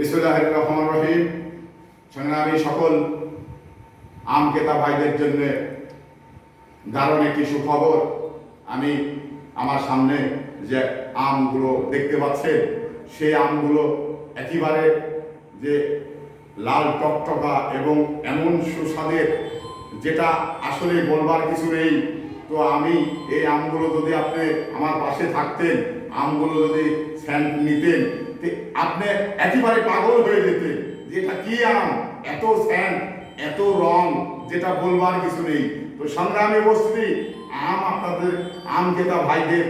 বিসমুল্লাহ রহমান রহিম। সংগ্রামী সকল আম ক্রেতা ভাইদের জন্য দারুণ একটি সুখবর। আমি আমার সামনে যে আমগুলো দেখতে পাচ্ছেন, সেই আমগুলো একেবারে যে লাল টকটকা এবং এমন সুস্বাদের, যেটা আসলে বলবার কিছু নেই। তো আমি এই আমগুলো যদি আপনি আমার পাশে থাকতেন, আমগুলো যদি স্যান্ড নিতেন আপনি একেবারে পাগল হয়ে যেতেন যে এটা কি আম? এত স্যান্ড এত রং, যেটা বলবার কিছু নেই। তো সংগ্রামী উপস্থিতি, আম আপনাদের আম ক্রেতা ভাইদের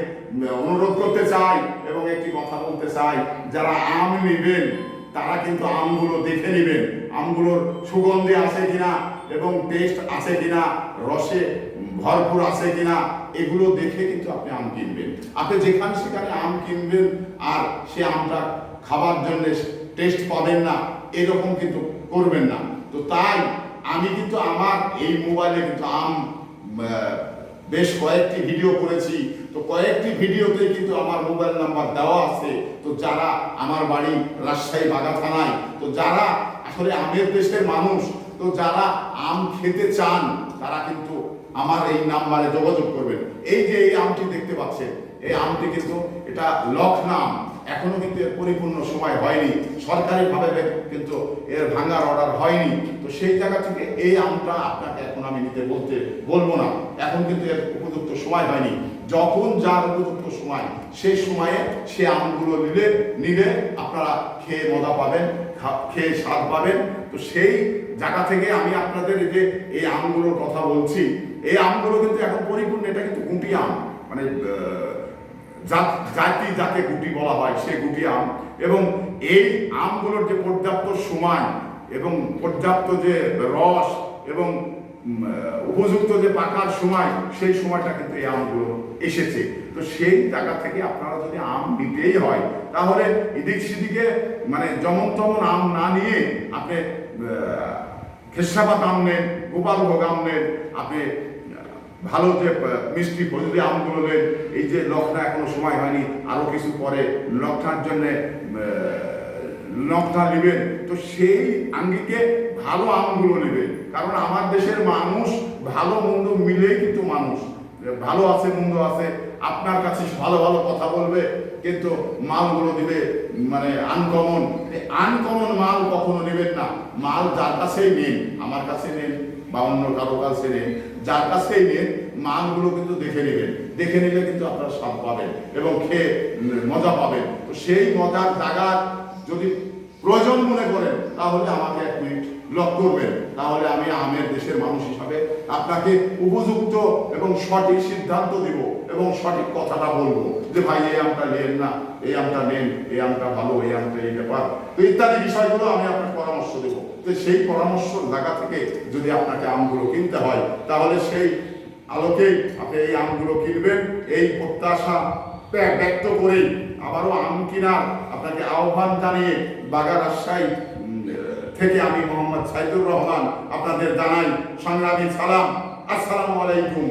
অনুরোধ করতে চাই এবং একটি কথা বলতে চাই। যারা আম নেবেন, তারা কিন্তু আমগুলো দেখে নেবেন। আমগুলোর সুগন্ধি আছে কিনা এবং টেস্ট আছে কিনা, রসে ভরপুর আছে কিনা, এগুলো দেখে কিন্তু আপনি আম কিনবেন। আপনি যেখানে সেখানে আম কিনবেন, আর সে আমটা খাবার জন্য টেস্ট পাবেন না, এরকম কিন্তু করবেন না। তো তাই আমি কিন্তু আমার এই মোবাইলে কিন্তু আম বেশ কয়েকটি ভিডিও করেছি। তো কয়েকটি ভিডিওতে কিন্তু আমার মোবাইল নাম্বার দেওয়া আছে। তো যারা আমার বাড়ি রাজশাহী বাগা থানায়, তো যারা আসলে আমের দেশের মানুষ, তো যারা আম খেতে চান, তারা কিন্তু আমার এই নাম্বারে যোগাযোগ করবেন। এই যে এই আমটি দেখতে পাচ্ছেন, এই আমটি কিন্তু এটা লখনাম এখনও কিন্তু এর পরিপূর্ণ সময় হয়নি। সরকারিভাবে কিন্তু এর ভাঙার অর্ডার হয়নি। তো সেই জায়গা থেকে এই আমটা আপনাকে এখন আমি নিতে বলতে বলব না। এখন কিন্তু এর উপযুক্ত সময় হয়নি। যখন যার উপযুক্ত সময়, সেই সময়ে সে আমগুলো নিলে নিলে আপনারা খেয়ে মজা পাবেন খেয়ে স্বাদ পাবেন। তো সেই জায়গা থেকে আমি আপনাদের এই যে এই আমগুলোর কথা বলছি এই আমগুলো কিন্তু এখন পরিপূর্ণ, এটা কিন্তু গুটি আম। মানে জাতি যাকে গুটি বলা হয়, সে গুটি আম। এবং এই আমগুলোর যে পর্যাপ্ত সময় এবং পর্যাপ্ত যে রস এবং উপযুক্ত যে পাকার সময়, সেই সময়টা কিন্তু এই আমগুলো এসেছে। তো সেই জায়গা থেকে আপনারা যদি আম নিতেই হয়, তাহলে এদিক সেদিকে মানে যেমন তেমন আম না নিয়ে আপনি খেসাবাদ আম নেন, গোপালভোগ আম নেন, আপনি ভালো যে মিষ্টি ফজলি আমগুলো এই যে লকটা এখনও সময় হয়নি, আরও কিছু পরে লকটার জন্য লকটা নেবেন। তো সেই আঙ্গিকে ভালো আমগুলো নেবেন কারণ আমার দেশের মানুষ ভালো, মন্দ মিলেই কিন্তু মানুষ। ভালো আছে, মন্দ আছে, আপনার কাছে ভালো ভালো কথা বলবে, কিন্তু মালগুলো দিবে মানে আনকমন আনকমন মাল কখনো নেবেন না। মাল যার কাছেই নেন আমার কাছে নেন বা অন্য কারও কাছে নেন, যার কাছেই নেন মানগুলো কিন্তু দেখে নেবেন। দেখে নিলে কিন্তু আপনারা স্বাদ পাবেন এবং খেয়ে মজা পাবেন। তো সেই মজার জায়গার যদি প্রয়োজন মনে করেন, তাহলে আমাকে এক মিনিট লক করবেন। তাহলে আমি আমের দেশের মানুষ হিসাবে আপনাকে উপযুক্ত এবং সঠিক সিদ্ধান্ত দিব এবং সঠিক কথাটা বলব যে, ভাই, এই আমটা নেন না, এই আমটা নেন, এই আমটা ভালো, এই আমটা এই ব্যাপার। তো ইত্যাদি বিষয়গুলো আমি আপনাকে পরামর্শ দেব। তো সেই পরামর্শ জায়গা থেকে যদি আপনাকে আমগুলো কিনতে হয়, তাহলে সেই আলোকেই আপনি এই আমগুলো কিনবেন, এই প্রত্যাশা ব্যক্ত করে। আবারও আম কিনার আপনাকে আহ্বান জানিয়ে বাগা রাজশাহী থেকে আমি মোহাম্মদ সাইদুর রহমান আপনাদের জানাই সংগ্রামী সালাম। আসসালামু আলাইকুম।